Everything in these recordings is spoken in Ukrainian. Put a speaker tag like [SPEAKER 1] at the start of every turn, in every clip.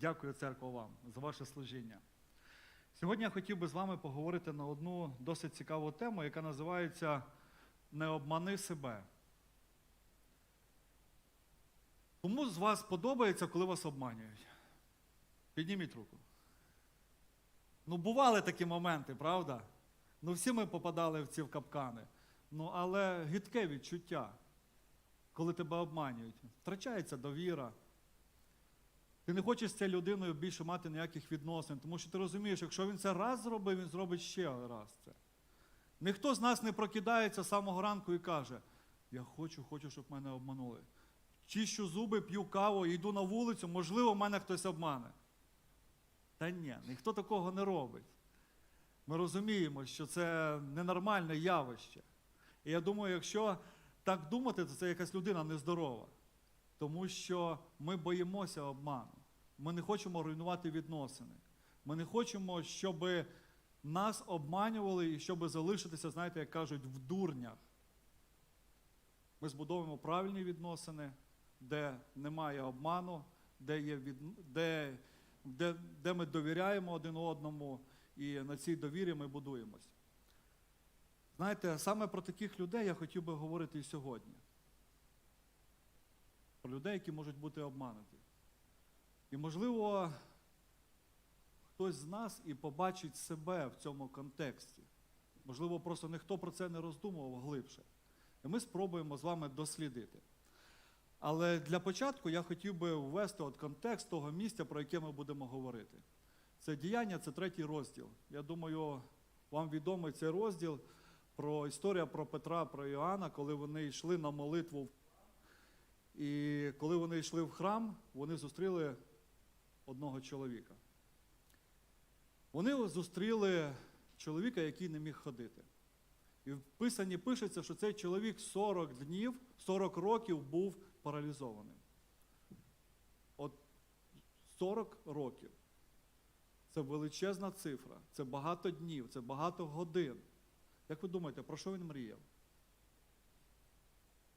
[SPEAKER 1] Дякую, церква, вам за ваше служіння. Сьогодні я хотів би з вами поговорити на одну досить цікаву тему, яка називається Не обмани себе. Кому з вас подобається, коли вас обманюють? Підніміть руку. Ну, бували такі моменти, правда? Ну, всі ми попадали в ці капкани. Ну, але гидке відчуття, коли тебе обманюють. Втрачається довіра. Ти не хочеш з цією людиною більше мати ніяких відносин, тому що ти розумієш, якщо він це раз зробив, він зробить ще раз це. Ніхто з нас не прокидається з самого ранку і каже: Я хочу, хочу, щоб мене обманули. Чищу зуби, п'ю каву, йду на вулицю, можливо, мене хтось обмане. Та ні, ніхто такого не робить. Ми розуміємо, що це ненормальне явище. І я думаю, якщо так думати, то це якась людина нездорова. Тому що ми боїмося обману. Ми не хочемо руйнувати відносини. Ми не хочемо, щоб нас обманювали і щоб залишитися, знаєте, як кажуть, в дурнях. Ми збудовуємо правильні відносини, де немає обману, де, є від... де, де, де ми довіряємо один одному, і на цій довірі ми будуємось. Знаєте, саме про таких людей я хотів би говорити і сьогодні. Про людей, які можуть бути обмануті. І, можливо, хтось з нас і побачить себе в цьому контексті. Можливо, просто ніхто про це не роздумував глибше. І ми спробуємо з вами дослідити. Але для початку я хотів би ввести от контекст того місця, про яке ми будемо говорити. Це діяння, це третій розділ. Я думаю, вам відомий цей розділ про історія про Петра, про Іоанна, коли вони йшли на молитву. І коли вони йшли в храм, вони зустріли одного чоловіка. Вони зустріли чоловіка, який не міг ходити. І в Писанні пишеться, що цей чоловік 40 днів, 40 років був паралізованим. От 40 років. Це величезна цифра, це багато днів, це багато годин. Як ви думаєте, про що він мріяв?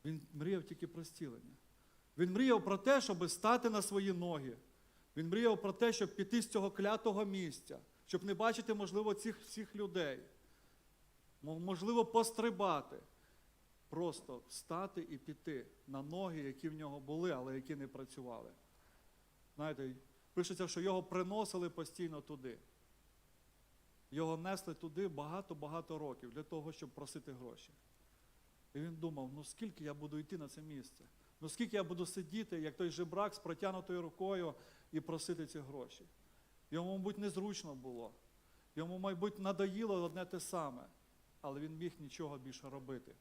[SPEAKER 1] Він мріяв тільки про зцілення. Він мріяв про те, щоб стати на свої ноги. Він мріяв про те, щоб піти з цього клятого місця, щоб не бачити, можливо, цих всіх людей. Можливо, пострибати. Просто встати і піти на ноги, які в нього були, але які не працювали. Знаєте, пишеться, що його приносили постійно туди. Його несли туди багато-багато років для того, щоб просити гроші. І він думав, ну скільки я буду йти на це місце? Ну скільки я буду сидіти, як той жебрак з протягнутою рукою і просити ці гроші? Йому, мабуть, незручно було. Йому, мабуть, надоїло одне те саме, але він міг нічого більше робити.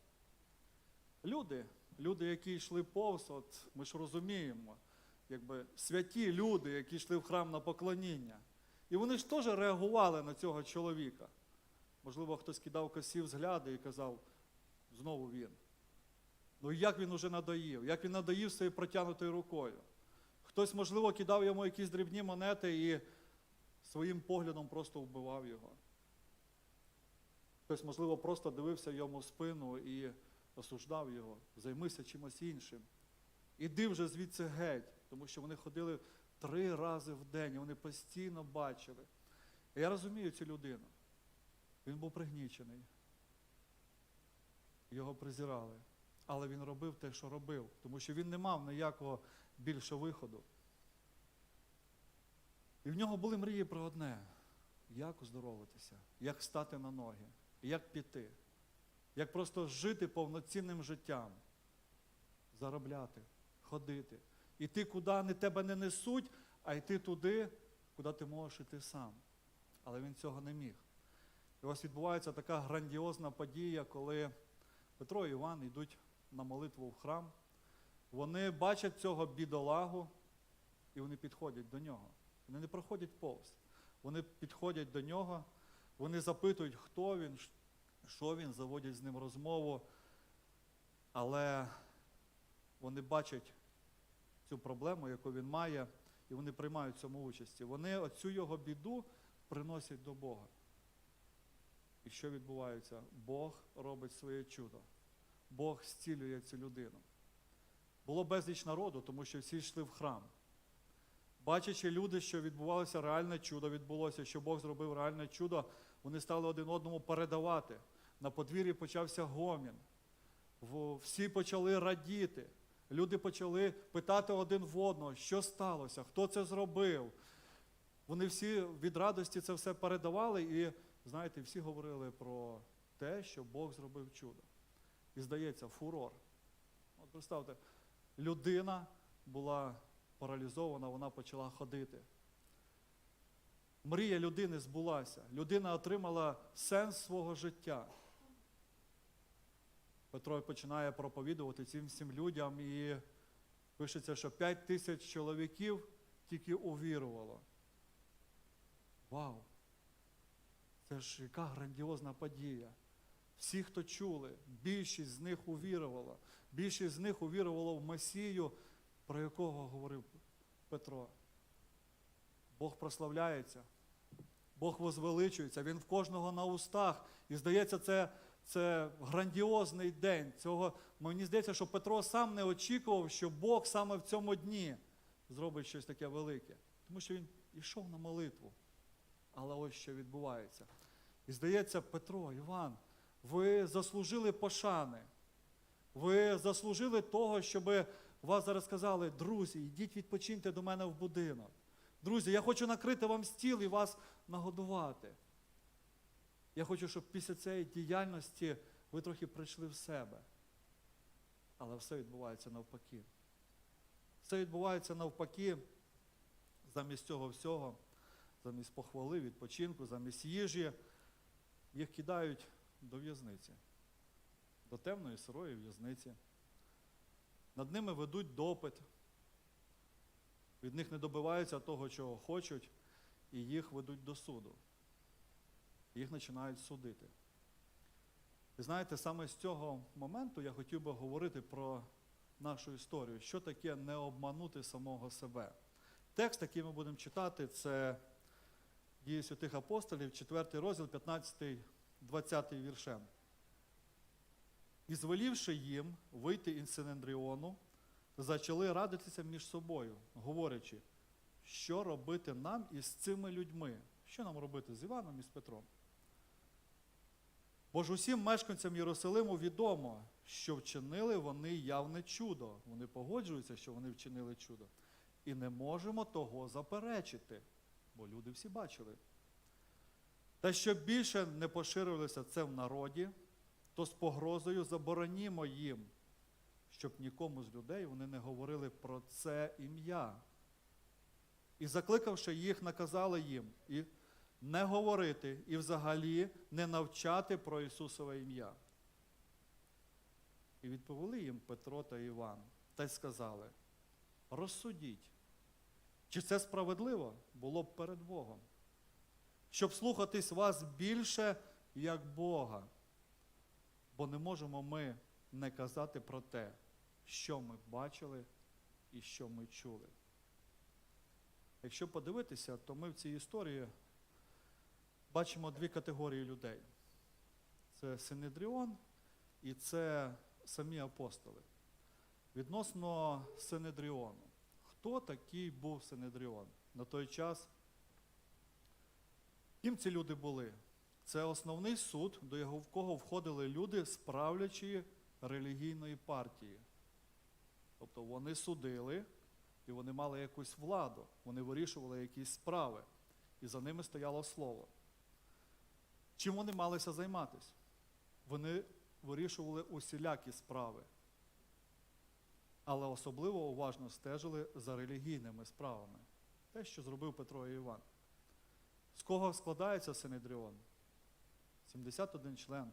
[SPEAKER 1] Люди, люди, які йшли повз, от ми ж розуміємо, якби святі люди, які йшли в храм на поклоніння. І вони ж теж реагували на цього чоловіка. Можливо, хтось кидав косі взгляди і казав, знову він. Ну як він уже надоїв, як він надоїв своєю протягнутою рукою. Хтось, можливо, кидав йому якісь дрібні монети і своїм поглядом просто вбивав його. Хтось, можливо, просто дивився йому в спину і осуждав його, займися чимось іншим. Іди вже звідси геть, тому що вони ходили три рази в день, і вони постійно бачили. І я розумію цю людину. Він був пригнічений. Його презирали. Але він робив те, що робив, тому що він не мав ніякого більше виходу. І в нього були мрії про одне: як оздоровитися, як встати на ноги, як піти, як просто жити повноцінним життям, заробляти, ходити, іти, куди не тебе не несуть, а йти туди, куди ти можеш іти сам. Але він цього не міг. І ось відбувається така грандіозна подія, коли Петро і Іван йдуть на молитву в храм. Вони бачать цього бідолагу, і вони підходять до нього. Вони не проходять повз. Вони підходять до нього, вони запитують, хто він, що він, заводять з ним розмову. Але вони бачать цю проблему, яку він має, і вони приймають в цьому участі. Вони оцю його біду приносять до Бога. І що відбувається? Бог робить своє чудо. Бог зцілює цю людину. Було безліч народу, тому що всі йшли в храм. Бачачи люди, що відбувалося реальне чудо, відбулося, що Бог зробив реальне чудо, вони стали один одному передавати. На подвір'ї почався гомін. Всі почали радіти. Люди почали питати один в одного, що сталося, хто це зробив. Вони всі від радості це все передавали, і, знаєте, всі говорили про те, що Бог зробив чудо. І здається, фурор. От представте, людина була паралізована, вона почала ходити. Мрія людини збулася. Людина отримала сенс свого життя. Петро починає проповідувати цим всім людям і пишеться, що 5 тисяч чоловіків тільки увірувало. Вау! Це ж яка грандіозна подія. Всі, хто чули, більшість з них увірувала. Більшість з них увірувало в Месію, про якого говорив Петро. Бог прославляється, Бог возвеличується, Він в кожного на устах. І здається, це, це грандіозний день. Цього, мені здається, що Петро сам не очікував, що Бог саме в цьому дні зробить щось таке велике. Тому що він йшов на молитву. Але ось що відбувається. І здається, Петро, Іван, ви заслужили пошани. Ви заслужили того, щоб вас зараз сказали, друзі, йдіть відпочиньте до мене в будинок. Друзі, я хочу накрити вам стіл і вас нагодувати. Я хочу, щоб після цієї діяльності ви трохи прийшли в себе. Але все відбувається навпаки. Все відбувається навпаки, замість цього всього, замість похвали, відпочинку, замість їжі, їх кидають до в'язниці, до темної сирої в'язниці. Над ними ведуть допит. Від них не добиваються того, чого хочуть, і їх ведуть до суду. Їх починають судити. І знаєте, саме з цього моменту я хотів би говорити про нашу історію, що таке не обманути самого себе. Текст, який ми будемо читати, це дії святих апостолів, 4 розділ, 15, 20 віршем. І звелівши їм вийти із Синендріону, почали радитися між собою, говорячи, що робити нам із цими людьми. Що нам робити з Іваном і з Петром? Бо ж усім мешканцям Єрусалиму відомо, що вчинили вони явне чудо. Вони погоджуються, що вони вчинили чудо. І не можемо того заперечити, бо люди всі бачили. Та щоб більше не поширилося це в народі, то з погрозою заборонімо їм, щоб нікому з людей вони не говорили про це ім'я. І закликавши їх, наказали їм і не говорити і взагалі не навчати про Ісусове ім'я. І відповіли їм Петро та Іван, та й сказали: розсудіть, чи це справедливо було б перед Богом, щоб слухатись вас більше, як Бога. Бо не можемо ми не казати про те, що ми бачили і що ми чули. Якщо подивитися, то ми в цій історії бачимо дві категорії людей: це Синедріон і це самі апостоли. Відносно Синедріону. Хто такий був Синедріон? На той час ким ці люди були? Це основний суд, до його в кого входили люди з правлячої релігійної партії. Тобто вони судили і вони мали якусь владу, вони вирішували якісь справи, і за ними стояло слово. Чим вони малися займатися? Вони вирішували усілякі справи, але особливо уважно стежили за релігійними справами. Те, що зробив Петро і Іван. З кого складається Синедріон? 71 член,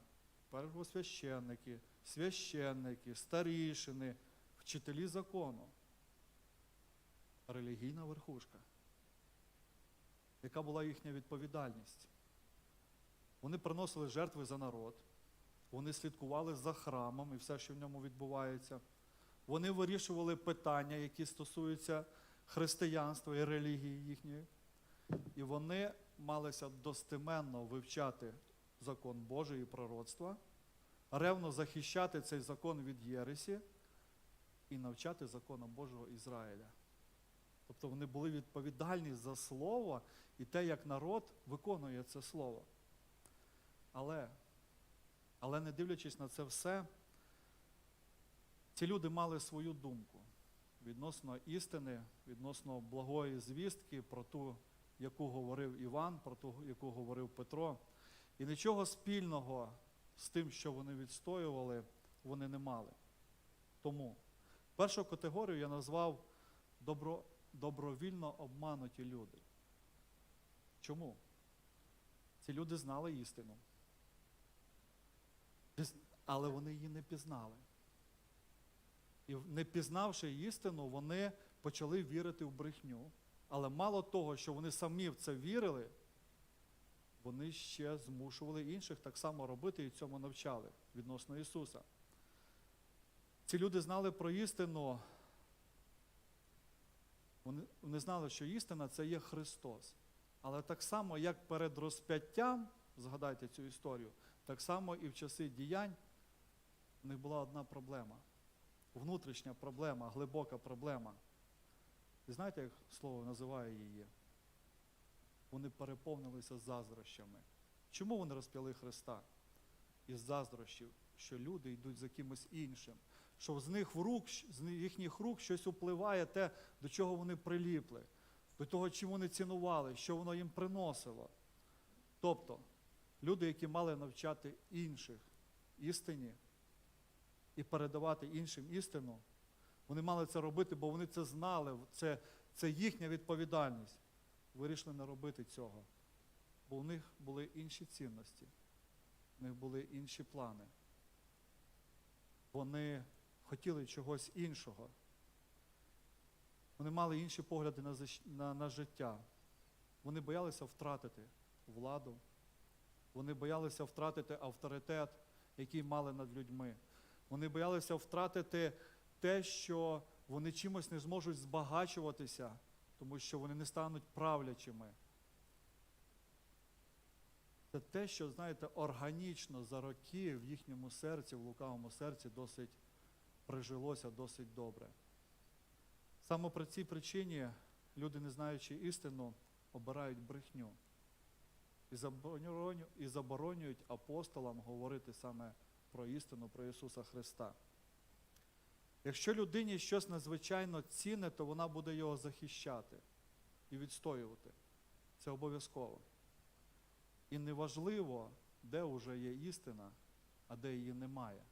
[SPEAKER 1] первосвященники, священники, старішини, вчителі закону. Релігійна верхушка. Яка була їхня відповідальність? Вони приносили жертви за народ, вони слідкували за храмом і все, що в ньому відбувається. Вони вирішували питання, які стосуються християнства і релігії їхньої. І вони малися достеменно вивчати закон Божий і пророцтва, ревно захищати цей закон від Єресі і навчати закону Божого Ізраїля. Тобто вони були відповідальні за слово і те, як народ виконує це слово. Але, але не дивлячись на це все, ці люди мали свою думку відносно істини, відносно благої звістки про ту, яку говорив Іван, про ту, яку говорив Петро. І нічого спільного з тим, що вони відстоювали, вони не мали. Тому першу категорію я назвав добро, добровільно обмануті люди. Чому? Ці люди знали істину. Але вони її не пізнали. І не пізнавши істину, вони почали вірити в брехню. Але мало того, що вони самі в це вірили, вони ще змушували інших так само робити і цьому навчали відносно Ісуса. Ці люди знали про істину. Вони, вони знали, що істина це є Христос. Але так само, як перед розп'яттям, згадайте цю історію, так само і в часи діянь в них була одна проблема. Внутрішня проблема, глибока проблема. І знаєте, як слово називає її? Вони переповнилися заздрощами. Чому вони розп'яли Христа? Із заздрощів, що люди йдуть за кимось іншим, що з них в рук, з їхніх рук щось впливає те, до чого вони приліпли, до того, чим вони цінували, що воно їм приносило. Тобто, люди, які мали навчати інших істині і передавати іншим істину, вони мали це робити, бо вони це знали, це, це їхня відповідальність. Вирішили не робити цього, бо у них були інші цінності, у них були інші плани. Вони хотіли чогось іншого. Вони мали інші погляди на, на, на життя. Вони боялися втратити владу, вони боялися втратити авторитет, який мали над людьми. Вони боялися втратити те, що вони чимось не зможуть збагачуватися, тому що вони не стануть правлячими. Це те, що, знаєте, органічно за роки в їхньому серці, в лукавому серці досить прижилося досить добре. Саме по цій причині люди, не знаючи істину, обирають брехню і заборонюють апостолам говорити саме про істину, про Ісуса Христа. Якщо людині щось надзвичайно цінне, то вона буде його захищати і відстоювати. Це обов'язково. І неважливо, де вже є істина, а де її немає.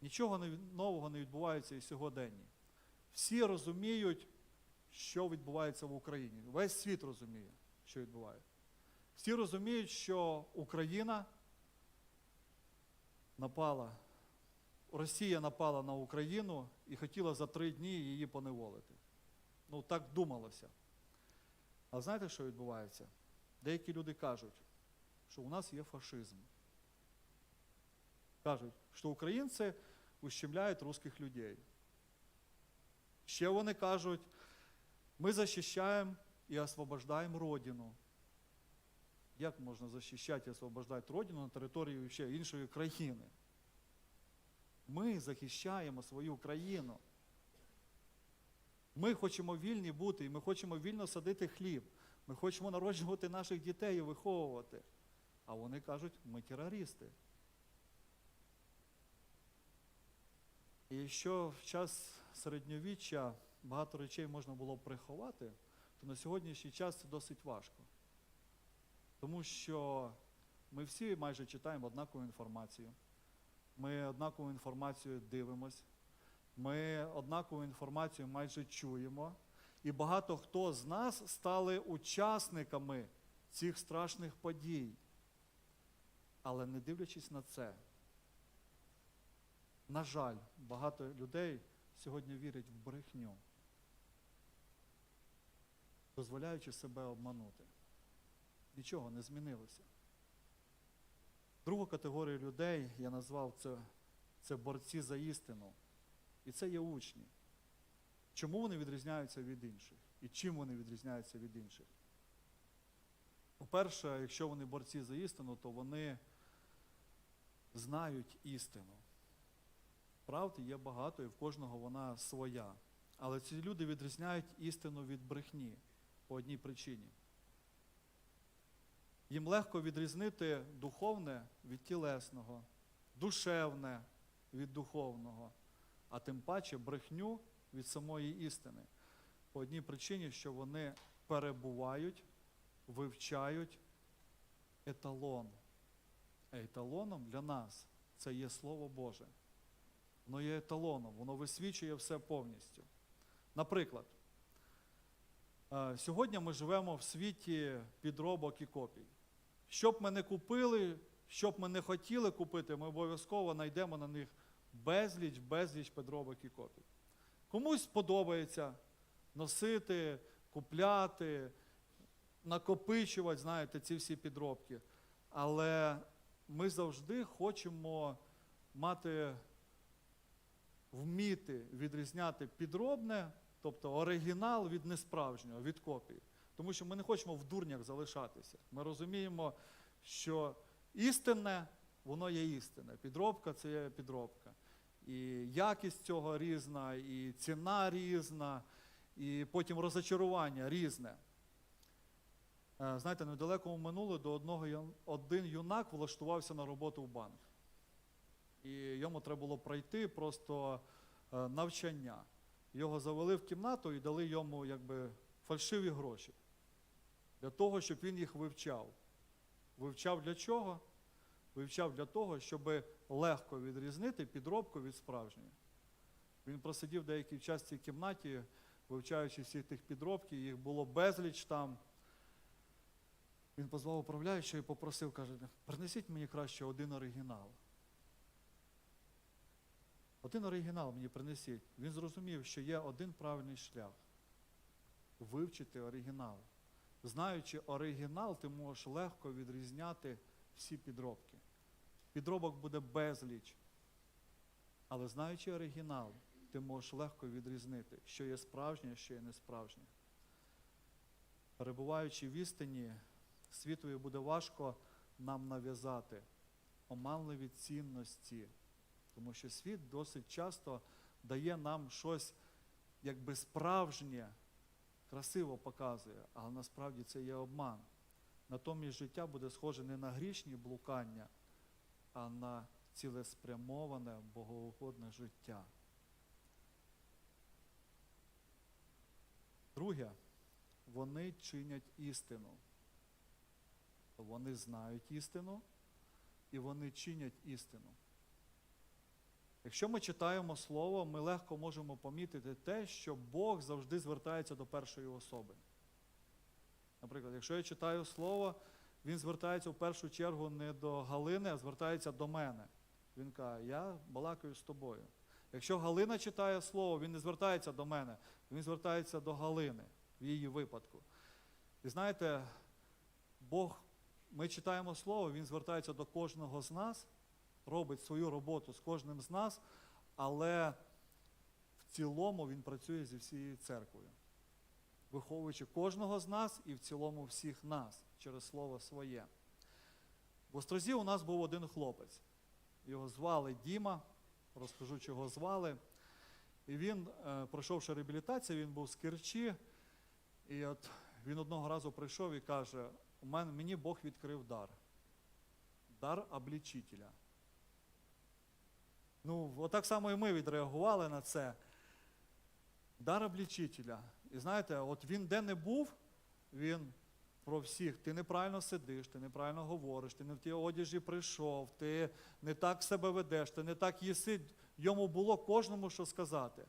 [SPEAKER 1] Нічого нового не відбувається і сьогоденні. Всі розуміють, що відбувається в Україні. Весь світ розуміє, що відбувається. Всі розуміють, що Україна напала, Росія напала на Україну і хотіла за три дні її поневолити. Ну, так думалося. А знаєте, що відбувається? Деякі люди кажуть, що у нас є фашизм. Кажуть, що українці ущемляють русських людей. Ще вони кажуть, ми захищаємо і освобождаємо Родину. Як можна захищати і освобождати Родину на території ще іншої країни? Ми захищаємо свою країну. Ми хочемо вільні бути, і ми хочемо вільно садити хліб. Ми хочемо народжувати наших дітей і виховувати. А вони кажуть, ми терористи. І якщо в час середньовіччя багато речей можна було приховати, то на сьогоднішній час це досить важко. Тому що ми всі майже читаємо однакову інформацію. Ми однакову інформацію дивимось, ми однакову інформацію майже чуємо. І багато хто з нас стали учасниками цих страшних подій. Але не дивлячись на це, на жаль, багато людей сьогодні вірять в брехню, дозволяючи себе обманути. Нічого не змінилося. Другу категорію людей я назвав це, це борці за істину. І це є учні. Чому вони відрізняються від інших? І чим вони відрізняються від інших? По-перше, якщо вони борці за істину, то вони знають істину. Правди є багато, і в кожного вона своя. Але ці люди відрізняють істину від брехні по одній причині. Їм легко відрізнити духовне від тілесного, душевне від духовного, а тим паче брехню від самої істини. По одній причині, що вони перебувають, вивчають еталон. А еталоном для нас це є Слово Боже. Воно є еталоном, воно висвічує все повністю. Наприклад, сьогодні ми живемо в світі підробок і копій. Що б ми не купили, що б ми не хотіли купити, ми обов'язково знайдемо на них безліч, безліч підробок і копій. Комусь подобається носити, купляти, накопичувати, знаєте, ці всі підробки. Але ми завжди хочемо мати, вміти відрізняти підробне, тобто оригінал від несправжнього, від копії. Тому що ми не хочемо в дурнях залишатися. Ми розуміємо, що істинне, воно є істинне. Підробка це є підробка. І якість цього різна, і ціна різна, і потім розочарування різне. Е, Знаєте, недалекому минуло до одного один юнак влаштувався на роботу в банк. І йому треба було пройти просто е, навчання. Його завели в кімнату і дали йому якби фальшиві гроші. Для того, щоб він їх вивчав. Вивчав для чого? Вивчав для того, щоб легко відрізнити підробку від справжньої. Він просидів деякий час в цій кімнаті, вивчаючи всі тих підробки, їх було безліч там. Він позвав управляючого і попросив, каже, принесіть мені краще один оригінал. Один оригінал мені принесіть. Він зрозумів, що є один правильний шлях вивчити оригінал. Знаючи оригінал, ти можеш легко відрізняти всі підробки. Підробок буде безліч. Але знаючи оригінал, ти можеш легко відрізнити, що є справжнє, що є несправжнє. Перебуваючи в істині, світові буде важко нам нав'язати оманливі цінності, тому що світ досить часто дає нам щось якби справжнє, красиво показує, але насправді це є обман. Натомість життя буде схоже не на грішні блукання, а на цілеспрямоване, богоугодне життя. Друге, вони чинять істину. Вони знають істину і вони чинять істину. Якщо ми читаємо Слово, ми легко можемо помітити те, що Бог завжди звертається до першої особи. Наприклад, якщо я читаю Слово, він звертається в першу чергу не до Галини, а звертається до мене. Він каже, я балакаю з тобою. Якщо Галина читає Слово, він не звертається до мене, він звертається до Галини в її випадку. І знаєте, Бог, ми читаємо Слово, Він звертається до кожного з нас, робить свою роботу з кожним з нас, але в цілому Він працює зі всією церквою, виховуючи кожного з нас і в цілому всіх нас через Слово своє. В Острозі у нас був один хлопець. Його звали Діма, розкажу, чого звали. І він, е, пройшовши реабілітацію, він був з Керчі. І от він одного разу прийшов і каже: у мене, мені Бог відкрив дар. Дар облічителя. Ну, отак само і ми відреагували на це. Дар облічителя. І знаєте, от він де не був, він про всіх. Ти неправильно сидиш, ти неправильно говориш, ти не в тій одяжі прийшов, ти не так себе ведеш, ти не так їси. Йому було кожному що сказати.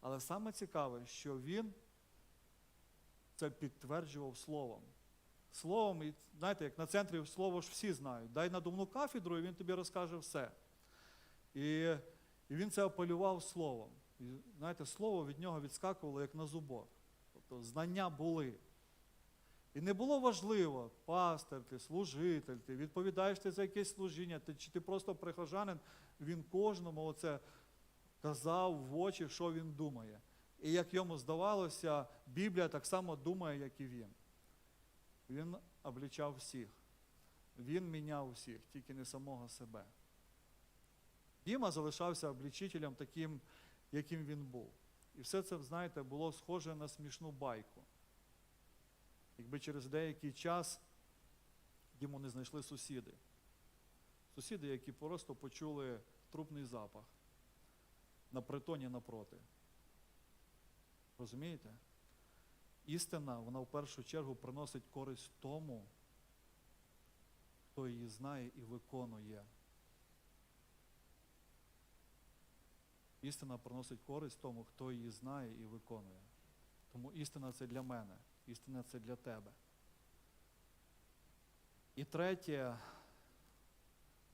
[SPEAKER 1] Але саме цікаве, що він це підтверджував словом. Словом, знаєте, як на центрі слово ж всі знають. Дай надувну кафедру, і він тобі розкаже все. І, і він це апелював словом. І, знаєте, слово від нього відскакувало як на зубок. Тобто знання були. І не було важливо, пастир ти, служитель, ти, відповідаєш ти за якесь служіння, ти, чи ти просто прихожанин, він кожному оце казав в очі, що він думає. І як йому здавалося, Біблія так само думає, як і він. Він облічав всіх. Він міняв всіх, тільки не самого себе. Діма залишався облічителем таким, яким він був. І все це, знаєте, було схоже на смішну байку. Якби через деякий час йому не знайшли сусіди. Сусіди, які просто почули трупний запах на притоні напроти. Розумієте? Істина, вона в першу чергу приносить користь тому, хто її знає і виконує. Істина приносить користь тому, хто її знає і виконує. Тому істина це для мене, істина це для тебе. І третє,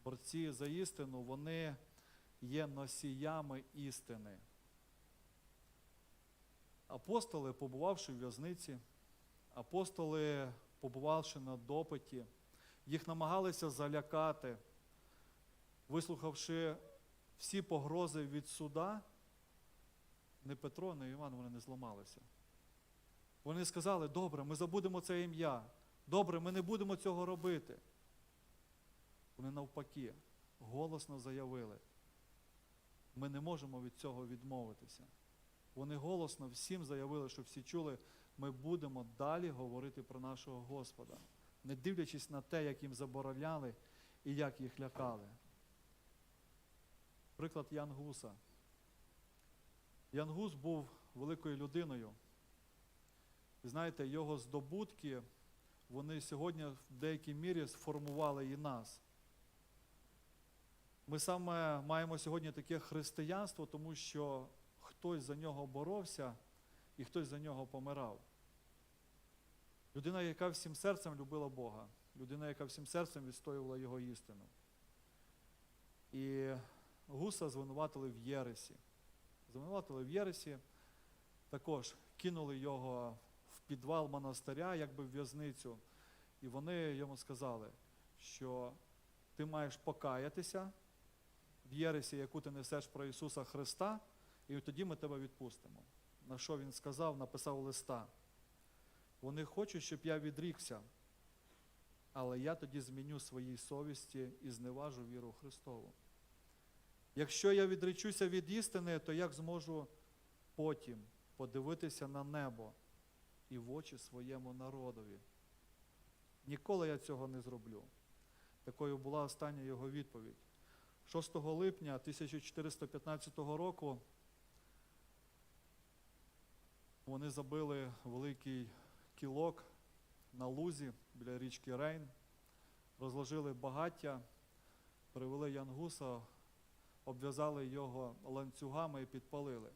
[SPEAKER 1] борці за істину, вони є носіями істини. Апостоли, побувавши в в'язниці, апостоли, побувавши на допиті, їх намагалися залякати, вислухавши всі погрози від суда, не Петро, не Іван вони не зламалися. Вони сказали, добре, ми забудемо це ім'я. Добре, ми не будемо цього робити. Вони навпаки голосно заявили, ми не можемо від цього відмовитися. Вони голосно всім заявили, щоб всі чули, ми будемо далі говорити про нашого Господа, не дивлячись на те, як їм забороняли і як їх лякали. Приклад Ян Гуса. Ян Гус був великою людиною. І знаєте, його здобутки, вони сьогодні в деякій мірі сформували і нас. Ми саме маємо сьогодні таке християнство, тому що хтось за нього боровся і хтось за нього помирав. Людина, яка всім серцем любила Бога, людина, яка всім серцем відстоювала Його істину. І Гуса звинуватили в Єресі. Звинуватили в Єресі, також кинули його в підвал монастиря, якби в в'язницю, і вони йому сказали, що ти маєш покаятися в Єресі, яку ти несеш про Ісуса Христа, і тоді ми тебе відпустимо. На що він сказав, написав листа. Вони хочуть, щоб я відрікся, але я тоді зміню своїй совісті і зневажу віру Христову. Якщо я відречуся від істини, то як зможу потім подивитися на небо і в очі своєму народові? Ніколи я цього не зроблю. Такою була остання його відповідь. 6 липня 1415 року вони забили великий кілок на лузі біля річки Рейн, розложили багаття, привели Янгуса, обв'язали його ланцюгами і підпалили.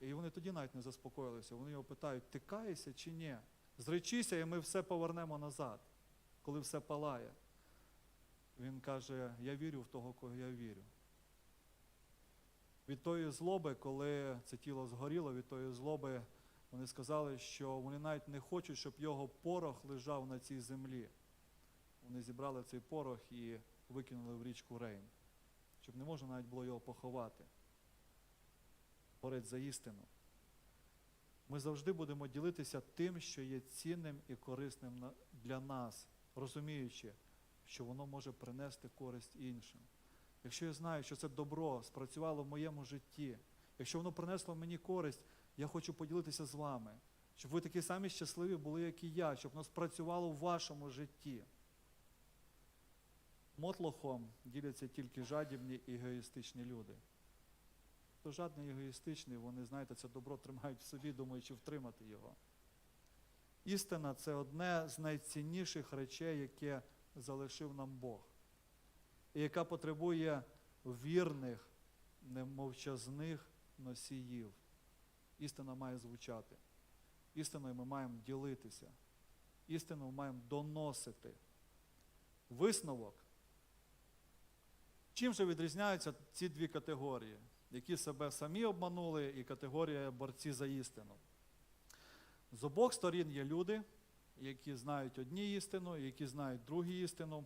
[SPEAKER 1] І вони тоді навіть не заспокоїлися. Вони його питають, ти каєшся чи ні? Зречися, і ми все повернемо назад, коли все палає. Він каже, я вірю в того, кого я вірю. Від тої злоби, коли це тіло згоріло, від тої злоби вони сказали, що вони навіть не хочуть, щоб його порох лежав на цій землі. Вони зібрали цей порох і викинули в річку Рейн, щоб не можна навіть було його поховати. Борець за істину. Ми завжди будемо ділитися тим, що є цінним і корисним для нас, розуміючи, що воно може принести користь іншим. Якщо я знаю, що це добро спрацювало в моєму житті, якщо воно принесло мені користь, я хочу поділитися з вами, щоб ви такі самі щасливі були, як і я, щоб воно спрацювало в вашому житті. Мотлохом діляться тільки жадібні і егоїстичні люди. Хто жадний і егоїстичний, вони, знаєте, це добро тримають в собі, думаючи втримати його. Істина це одне з найцінніших речей, яке залишив нам Бог, і яка потребує вірних, немовчазних носіїв. Істина має звучати. Істиною ми маємо ділитися. Істину ми маємо доносити. Висновок. Чим же відрізняються ці дві категорії, які себе самі обманули, і категорія борці за істину? З обох сторін є люди, які знають одні істину, які знають другі істину.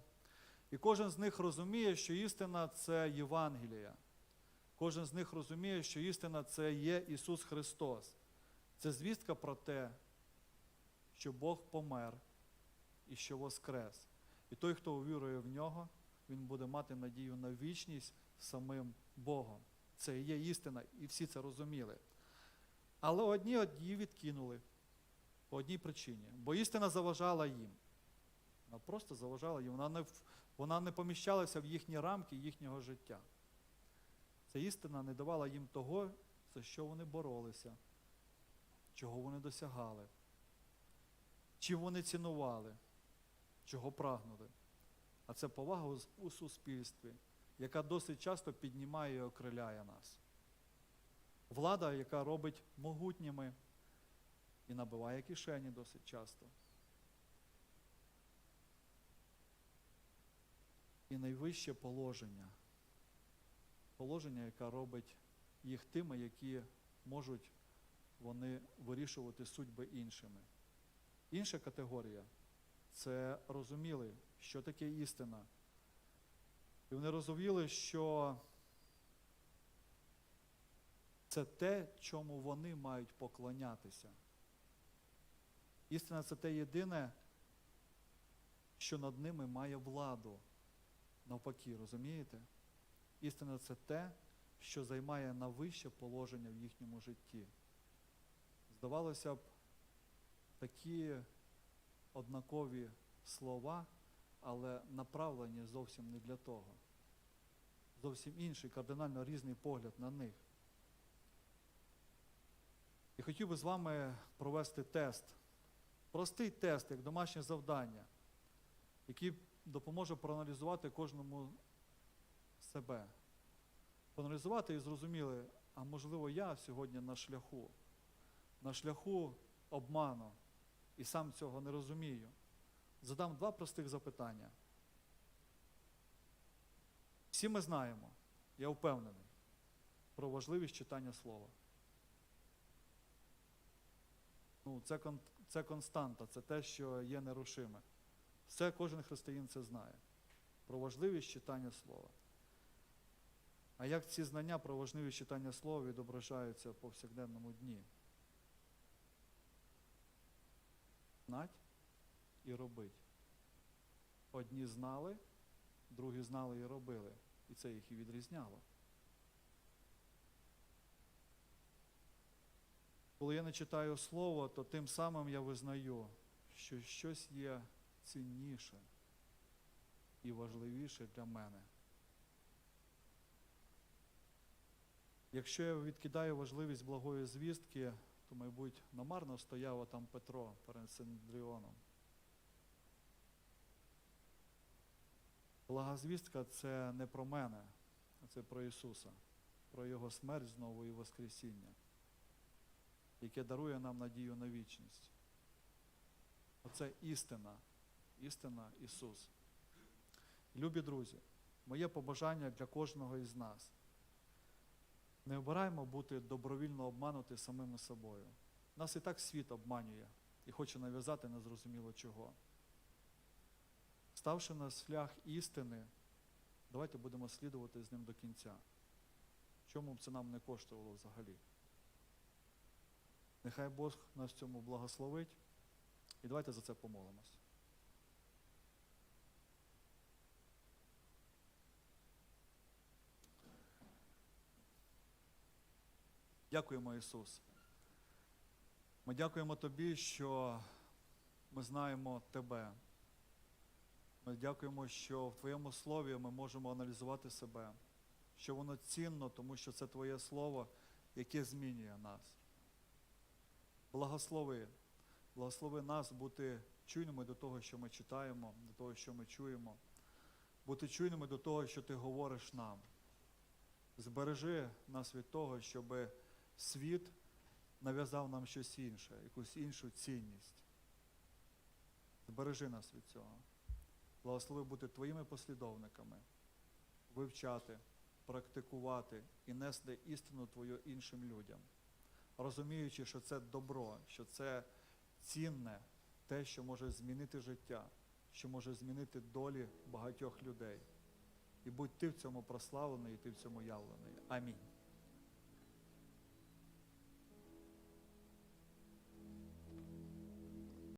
[SPEAKER 1] І кожен з них розуміє, що істина це Євангелія. Кожен з них розуміє, що істина це є Ісус Христос. Це звістка про те, що Бог помер і що воскрес. І той, хто увірує в нього, він буде мати надію на вічність самим Богом. Це є істина, і всі це розуміли. Але одні її відкинули по одній причині, бо істина заважала їм. Вона просто заважала їм, вона не, вона не поміщалася в їхні рамки їхнього життя. Ця істина не давала їм того, за що вони боролися, чого вони досягали, чим вони цінували, чого прагнули. А це повага у суспільстві, яка досить часто піднімає і окриляє нас. Влада, яка робить могутніми і набиває кишені досить часто. І найвище положення. Положення, яке робить їх тими, які можуть вони вирішувати судьби іншими. Інша категорія це розуміли, що таке істина. І вони розуміли, що це те, чому вони мають поклонятися. Істина це те єдине, що над ними має владу. Навпаки, розумієте? Істина це те, що займає найвище положення в їхньому житті. Здавалося б, такі однакові слова, але направлені зовсім не для того. Зовсім інший, кардинально різний погляд на них. І хотів би з вами провести тест. Простий тест, як домашнє завдання, який допоможе проаналізувати кожному себе. Проаналізувати і зрозуміли, а можливо, я сьогодні на шляху, на шляху обману і сам цього не розумію. Задам два простих запитання. Всі ми знаємо, я впевнений, про важливість читання слова. Ну, це, це константа, це те, що є нерушиме. Все кожен християнин це знає. Про важливість читання слова. А як ці знання про важливість читання слова відображаються в повсякденному дні? Знать і робить. Одні знали, другі знали і робили. І це їх і відрізняло. Коли я не читаю слово, то тим самим я визнаю, що щось є цінніше і важливіше для мене. Якщо я відкидаю важливість благої звістки, то, мабуть, намарно стояв там Петро перед Синдріоном. Блага звістка це не про мене, а це про Ісуса, про Його смерть знову і Воскресіння, яке дарує нам надію на вічність. Оце істина, істина Ісус. Любі друзі, моє побажання для кожного із нас. Не обираємо бути добровільно обманути самими собою. Нас і так світ обманює і хоче нав'язати незрозуміло чого. Ставши на шлях істини, давайте будемо слідувати з ним до кінця. Чому б це нам не коштувало взагалі? Нехай Бог нас цьому благословить. І давайте за це помолимось. Дякуємо, Ісус. Ми дякуємо Тобі, що ми знаємо Тебе. Ми дякуємо, що в Твоєму слові ми можемо аналізувати себе, що воно цінно, тому що це Твоє Слово, яке змінює нас. Благослови, благослови нас бути чуйними до того, що ми читаємо, до того, що ми чуємо, бути чуйними до того, що Ти говориш нам. Збережи нас від того, щоб світ нав'язав нам щось інше, якусь іншу цінність. Збережи нас від цього. Благослови бути твоїми послідовниками, вивчати, практикувати і нести істину Твою іншим людям, розуміючи, що це добро, що це цінне, те, що може змінити життя, що може змінити долі багатьох людей. І будь ти в цьому прославлений, і ти в цьому явлений. Амінь.